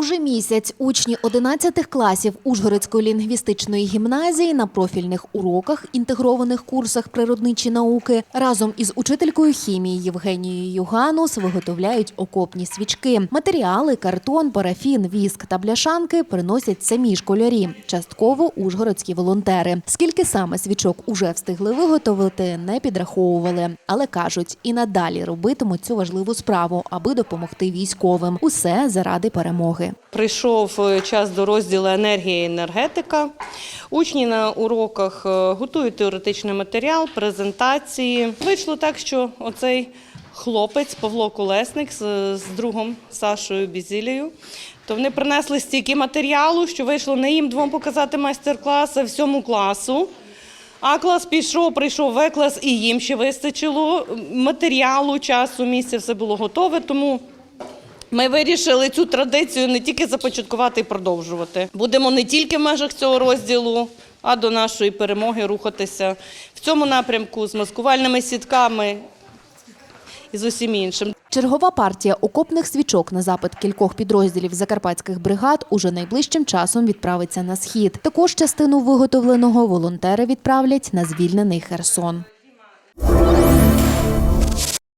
Уже місяць учні 11 класів Ужгородської лінгвістичної гімназії на профільних уроках, інтегрованих курсах природничі науки разом із учителькою хімії Євгенією Юганус виготовляють окопні свічки. Матеріали, картон, парафін, віск та бляшанки приносять самі школярі, частково ужгородські волонтери. Скільки саме свічок уже встигли виготовити, не підраховували, але кажуть, і надалі робитимуть цю важливу справу, аби допомогти військовим. Усе заради перемоги. Прийшов е, час до розділу енергія і енергетика. Учні на уроках е, готують теоретичний матеріал, презентації. Вийшло так, що оцей хлопець Павло Колесник з, другом Сашою Бізілею. То вони принесли стільки матеріалу, що вийшло не їм двом показати майстер-клас, а всьому класу. А клас пішов, прийшов В клас, і їм ще вистачило матеріалу, часу, місця, все було готове. Тому ми вирішили цю традицію не тільки започаткувати і продовжувати. Будемо не тільки в межах цього розділу, а до нашої перемоги рухатися в цьому напрямку з маскувальними сітками і з усім іншим. Чергова партія окопних свічок на запит кількох підрозділів закарпатських бригад уже найближчим часом відправиться на схід. Також частину виготовленого волонтери відправлять на звільнений Херсон.